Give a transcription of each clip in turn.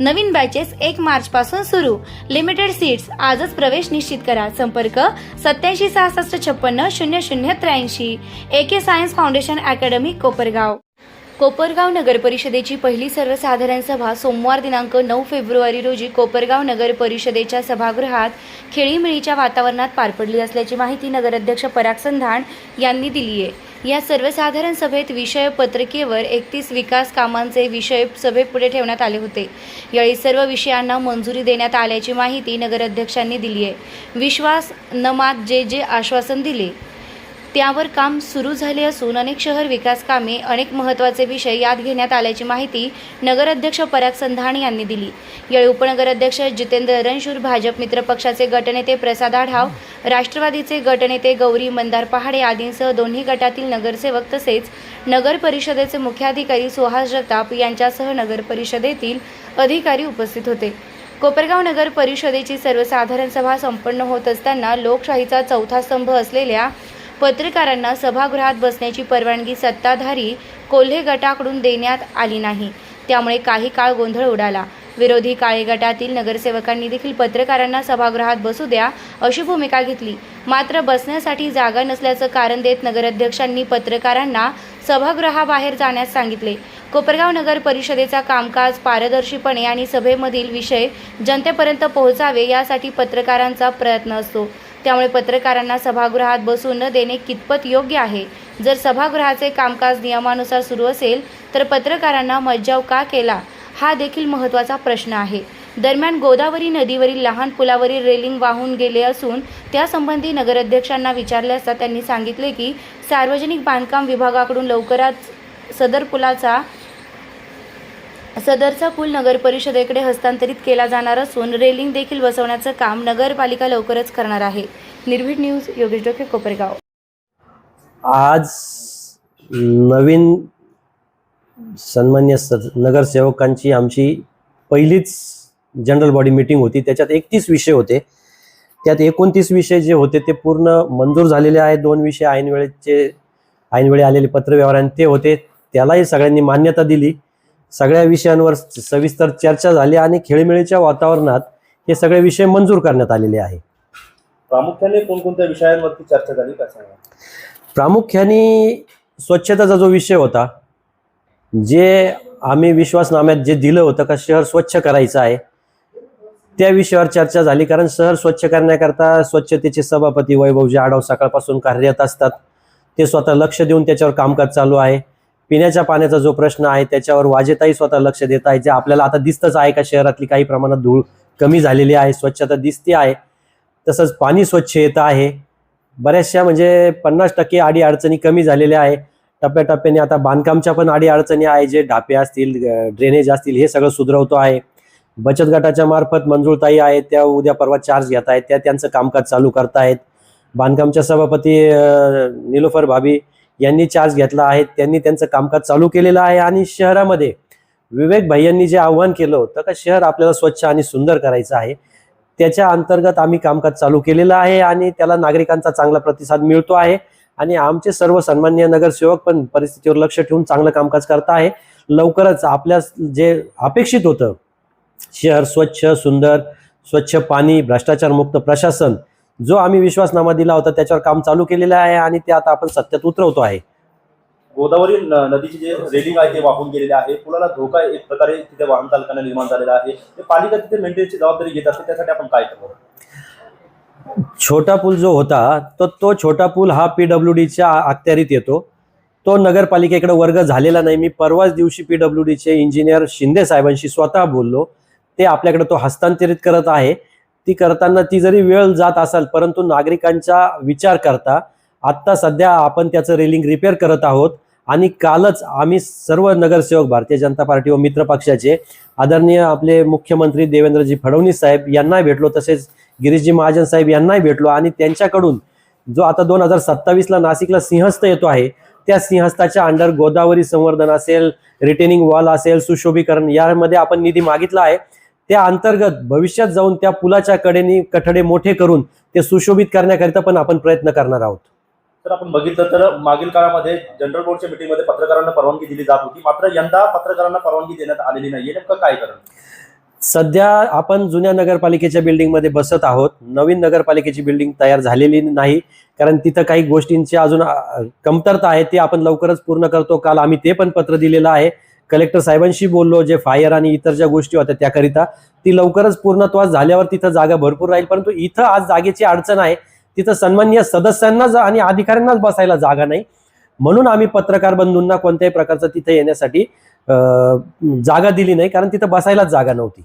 नवीन batches एक मार्च पासून सुरू. लिमिटेड सीट्स आजच प्रवेश निश्चित करा. संपर्क सत्याऐंशी सहासष्ट छप्पन्न शून्य शून्य त्र्याऐंशी. A K science foundation academy Kopargaon. Kopargaon नगर परिषदेची पहिली सर्वसाधारण सभा सोमवार दिनांक नऊ फेब्रुवारी रोजी कोपरगाव नगर परिषदेच्या सभागृहात खेळीमेळीच्या वातावरणात पार पडली असल्याची माहिती नगराध्यक्ष पराग संधान यांनी दिली आहे. या सर्वसाधारण सभेत विषय पत्रिकेवर एकतीस विकास कामांचे विषय सभेपुढे ठेवण्यात आले होते. यावेळी सर्व विषयांना मंजुरी देण्यात आल्याची माहिती नगराध्यक्षांनी दिली आहे. विश्वास नमात जे जे आश्वासन दिले. त्यावर काम सुरू झाले असून अनेक शहर विकास कामे अनेक महत्त्वाचे विषय यात घेण्यात आल्याची माहिती नगराध्यक्ष पराग संधाणे यांनी दिली. यावेळी उपनगराध्यक्ष जितेंद्र रणशूर भाजप मित्र पक्षाचे गटनेते प्रसाद आढाव राष्ट्रवादीचे गटनेते गौरी मंदार पहाडे आदींसह दोन्ही गटातील नगरसेवक तसेच नगर परिषदेचे मुख्याधिकारी सुहास जगताप यांच्यासह नगर परिषदेतील अधिकारी उपस्थित होते. कोपरगाव नगर परिषदेची सर्वसाधारण सभा संपन्न होत असताना लोकशाहीचा चौथा स्तंभ असलेल्या पत्रकारांना सभागृहात बसण्याची परवानगी सत्ताधारी कोल्हे गटाकडून देण्यात आली नाही. त्यामुळे काही काळ गोंधळ उडाला. विरोधी काळे गटातील नगरसेवकांनी देखील पत्रकारांना सभागृहात बसू द्या अशी भूमिका घेतली. मात्र बसण्यासाठी जागा नसल्याचं कारण देत नगराध्यक्षांनी पत्रकारांना सभागृहाबाहेर जाण्यास सांगितले. कोपरगाव नगर परिषदेचा कामकाज पारदर्शीपणे आणि सभेमधील विषय जनतेपर्यंत पोहोचावे यासाठी पत्रकारांचा प्रयत्न असतो. त्यामुळे पत्रकारांना सभागृहात बसू न देणे कितपत योग्य आहे? जर सभागृहाचे कामकाज नियमानुसार सुरू असेल तर पत्रकारांना मज्जाव का केला? हा देखील महत्त्वाचा प्रश्न आहे. दरम्यान गोदावरी नदीवरील लहान पुलावरील रेलिंग वाहून गेले असून त्यासंबंधी नगराध्यक्षांना विचारले असता त्यांनी सांगितले की सार्वजनिक बांधकाम विभागाकडून लवकरच सदर पुलाचा सदरचा पूल नगर परिषदेकडे हस्तांतरित केला जाणार असून रेलिंग देखील बसवण्याचं काम नगरपालिका लवकरच करणार आहे. निर्भीड न्यूज योगेश डोके कोपरगाव. आज नवीन सन्मान्य नगरसेवकांची आमची पहिलीच जनरल बॉडी मीटिंग होती. त्याच्यात एकतीस विषय होते. त्यात एकोणतीस विषय जे होते ते पूर्ण मंजूर झालेले आहेत. दोन विषय ऐनवेळेचे ऐनवेळी आलेले पत्रव्यवहार ते होते. त्यालाही सगळ्यांनी मान्यता दिली. सगळ्या विषयांवर सविस्तर चर्चा झाली आणि खेळीमेळीच्या वातावरणात हे सगळे विषय मंजूर करण्यात आलेले आहे. प्रामुख्याने कोणकोणत्या विषयांवरती चर्चा झाली का सांगा? प्रामुख्याने स्वच्छतेचा जो विषय होता जे आम्ही विश्वासनाम्यात जे दिलं होतं का शहर स्वच्छ करायचं आहे त्या विषयावर चर्चा झाली कारण शहर स्वच्छ करण्याकरता स्वच्छतेचे सभापती वैभवजी आढाव सकाळपासून कार्यरत असतात. ते स्वतः लक्ष देऊन त्याच्यावर कामकाज चालू आहे. पिण्याच्या पाण्याचा जो प्रश्न आहे त्याच्यावर वाजेताही स्वतः लक्ष देत आहे. जे आपल्याला आता दिसतंच आहे का शहरातली काही प्रमाणात धूळ कमी झालेली आहे स्वच्छता दिसते आहे. तसंच पाणी स्वच्छ येत आहे. बऱ्याचशा म्हणजे पन्नास टक्के आडी अडचणी कमी झालेल्या आहे. टप्प्याटप्प्याने आता बांधकामच्या पण आडी अडचणी आहे. जे ढापे असतील ड्रेनेज असतील हे सगळं सुधरवतो आहे. बचत गटाच्या मार्फत मंजुळताई आहेत. त्या उद्या परवा चार्ज घेत आहेत. त्या त्यांचं कामकाज चालू करतायत. बांधकामच्या सभापती निलोफर भाभी यांनी चार्ज घेतला आहे त्यांनी त्यांचं कामकाज चालू केलेलं आहे आणि शहरामध्ये विवेक भाई जे आव्हान केलं होतं का शहर आपल्याला स्वच्छ आणि सुंदर करायचं आहे त्याच्या अंतर्गत आम्ही कामकाज चालू केलेलं आहे आणि त्याला नागरिकांचा चांगला प्रतिसाद मिळतो आहे आणि आमचे सर्व सन्मान्य नगरसेवक पण परिस्थितीवर लक्ष ठेवून चांगलं कामकाज करत आहे. लवकरच आपल्या जे अपेक्षित होतं शहर स्वच्छ सुंदर स्वच्छ पाणी भ्रष्टाचार मुक्त प्रशासन जो आम्ही विश्वासनामा दिला होता त्याच्यावर काम चालू केलेलं आहे आणि ते आता आपण सत्यात उतरवतो आहे. गोदावरी नदीची जे रेलिंग आहे ते वाहून गेलेले आहे. पुलाला धोका एक प्रकारे तिथे वाहन चालकांना निर्माण झालेला आहे. ते पालिका तिथे मेंटेनची जबाबदारी घेत असते त्यासाठी आपण काय करतो छोटा पूल जो होता तर तो छोटा पूल हा पीडब्ल्यू डीच्या अखत्यारीत येतो. तो नगरपालिकेकडे वर्ग झालेला नाही. मी परवाच दिवशी पीडब्ल्यू डीचे इंजिनियर शिंदे साहेबांशी स्वतः बोललो. ते आपल्याकडे तो हस्तांतरित करत आहे. ती करताना ती जरी वेळ जात असाल परंतु नागरिकांचा विचार करता आत्ता सध्या आपण त्याचं रेलिंग रिपेअर करत आहोत. आणि कालच आम्ही सर्व नगरसेवक भारतीय जनता पार्टी व मित्र पक्षाचे आदरणीय आपले मुख्यमंत्री देवेंद्रजी फडणवीस साहेब यांनाही भेटलो तसेच गिरीशजी महाजन साहेब यांनाही भेटलो. आणि त्यांच्याकडून जो आता दोन हजार सत्तावीसला नाशिकला सिंहस्थ येतो आहे त्या सिंहस्थाच्या अंडर गोदावरी संवर्धन असेल रिटेनिंग वॉल असेल सुशोभीकरण यामध्ये आपण निधी मागितला आहे. त्या अंतर्गत भविष्यात जाऊन त्या पुलाच्या कडेने कठडे मोठे करून ते सुशोभित करण्याकरिता पण आपण प्रयत्न करणार आहोत. तर आपण बघितलं तर मागील काळामध्ये जनरल बोर्डच्या मीटिंगमध्ये पत्रकारांना परवानगी दिली जात होती. मात्र यंदा पत्रकारांना परवानगी देण्यात आलेली नाहीये. नेमकं काय कारण सध्या आपण जुन्या नगरपालिकेच्या बिल्डिंगमध्ये बसत आहोत. नवीन नगरपालिकेची बिल्डिंग तयार झालेली नाही. कारण तिथं काही गोष्टींची अजून कमतरता आहे ते आपण लवकरच पूर्ण करतो. काल आम्ही ते पण पत्र दिलेलं आहे. कलेक्टर साहेबांशी बोललो जे फायर आणि इतर ज्या गोष्टी होत्या त्याकरिता ती लवकरच पूर्णत्वास झाल्यावर तिथं जागा भरपूर राहील. परंतु इथं आज जागेची अडचण आहे. तिथं सन्माननीय सदस्यांनाच आणि अधिकाऱ्यांनाच बसायला जागा नाही. म्हणून आम्ही पत्रकार बंधूंना कोणत्याही प्रकारचं तिथे येण्यासाठी जागा दिली नाही कारण तिथं बसायलाच जागा नव्हती.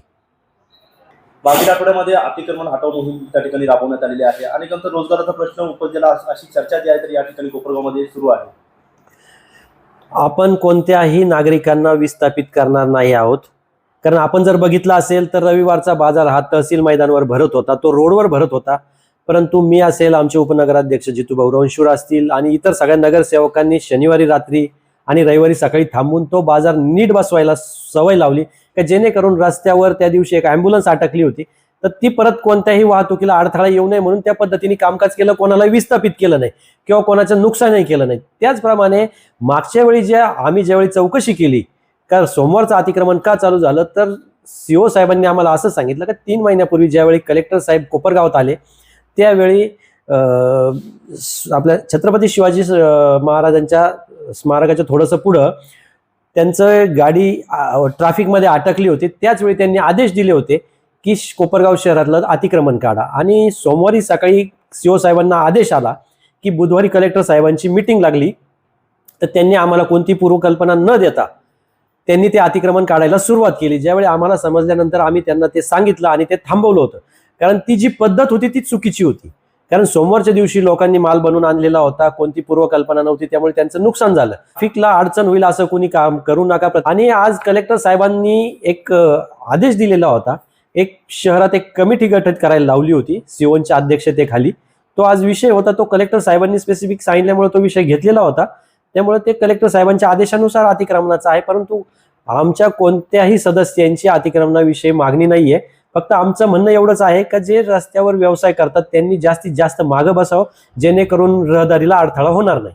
मागील आठवड्यामध्ये अतिक्रमण हटाव मोहीम त्या ठिकाणी राबवण्यात आलेली आहे. अनेकांचा रोजगाराचा प्रश्न उपजलेला अशी चर्चा जी आहे तर या ठिकाणी कोपरगावमध्ये सुरू आहे. आपण कोणत्याही नागरिकांना विस्थापित करणार नाही आहोत. कारण आपण जर बघितलं असेल तर रविवारचा बाजार हा तहसील मैदानावर भरत होता तो रोडवर भरत होता. परंतु मी असेल आमचे उपनगराध्यक्ष जितूभाऊ रवंशूर असतील आणि इतर सगळ्या नगरसेवकांनी शनिवारी रात्री आणि रविवारी सकाळी थांबून तो बाजार नीट बसवायला सवय लावली का जेणेकरून रस्त्यावर त्या दिवशी एक अँब्युलन्स अटकली होती. तर ती परत कोणत्याही वाहतुकीला अडथळा येऊ नये म्हणून त्या पद्धतीने कामकाज केलं कोणाला विस्थापित केलं नाही किंवा कोणाचं नुकसानही केलं नाही. त्याचप्रमाणे मागच्या वेळी ज्या आम्ही ज्यावेळी चौकशी केली का सोमवारचं अतिक्रमण का चालू झालं तर सीओ साहेबांनी आम्हाला असं सांगितलं का तीन महिन्यापूर्वी ज्यावेळी कलेक्टर साहेब कोपरगावात आले त्यावेळी आपल्या छत्रपती शिवाजी महाराजांच्या स्मारकाच्या थोडंसं पुढं त्यांचं गाडी ट्रॅफिकमध्ये अटकली होती. त्याचवेळी त्यांनी आदेश दिले होते की कोपरगाव शहरातलं अतिक्रमण काढा. आणि सोमवारी सकाळी सीओ साहेबांना आदेश आला की बुधवारी कलेक्टर साहेबांची मिटिंग लागली तर त्यांनी आम्हाला कोणती पूर्वकल्पना न देता त्यांनी ते अतिक्रमण काढायला सुरुवात केली. ज्यावेळी आम्हाला समजल्यानंतर आम्ही त्यांना ते सांगितलं आणि ते थांबवलं होतं. कारण ती जी पद्धत होती ती चुकीची होती. कारण सोमवारच्या दिवशी लोकांनी माल बनवून आणलेला होता कोणती पूर्वकल्पना नव्हती त्यामुळे त्यांचं नुकसान झालं. ट्रॅफिकला अडचण होईल असं कोणी काम करू नका. आणि आज कलेक्टर साहेबांनी एक आदेश दिलेला होता एक शहरात एक कमिटी गठीत करायला लावली होती सिओनच्या अध्यक्षतेखाली. तो आज विषय होता तो कलेक्टर साहेबांनी स्पेसिफिक सांगितल्यामुळे तो विषय घेतलेला होता. त्यामुळे ते कलेक्टर साहेबांच्या आदेशानुसार अतिक्रमणाचा आहे परंतु आमच्या कोणत्याही सदस्यांची अतिक्रमणाविषयी मागणी नाहीये. फक्त आमचं म्हणणं एवढंच आहे का जे रस्त्यावर व्यवसाय करतात त्यांनी जास्तीत जास्त मागं बसावं जेणेकरून रहदारीला अडथळा होणार नाही.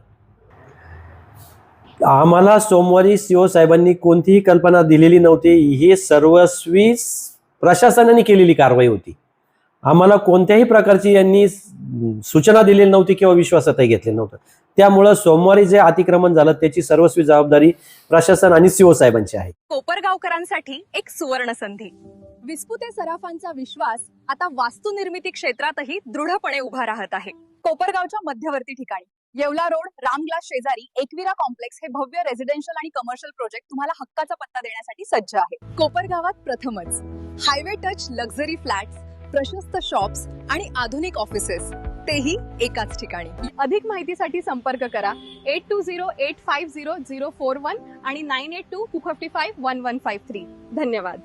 आम्हाला सोमवारी सीओ साहेबांनी कोणतीही कल्पना दिलेली नव्हती. हे सर्वस्वी प्रशासनाने केलेली कारवाई होती. आम्हाला कोणत्याही प्रकारची यांनी सूचना दिलेली नव्हती किंवा विश्वासातही घेतले नव्हतं. त्यामुळं सोमवारी जे अतिक्रमण झालं त्याची सर्वस्वी जबाबदारी प्रशासन आणि सीओ साहेबांची आहे. कोपरगावकरांसाठी एक सुवर्ण संधी विस्पुते सराफांचा विश्वास आता वास्तू निर्मिती क्षेत्रातही दृढपणे उभा राहत आहे. कोपरगावच्या मध्यवर्ती ठिकाणी. येवला रोड रामग्लास शेजारी एकविरा कॉम्प्लेक्स हे भव्य रेसिडेन्शियल आणि कमर्शियल प्रोजेक्ट तुम्हाला हक्काचा पत्ता देण्यासाठी सज्ज आहे. कोपरगावात प्रथमच. हायवे टच लक्झरी फ्लॅट्स प्रशस्त शॉप्स आणि आधुनिक ऑफिसेस तेही एकाच ठिकाणी. अधिक माहितीसाठी संपर्क करा. Eight two zero eight five zero zero four one आणि nine eight two two fifty five one one five three धन्यवाद.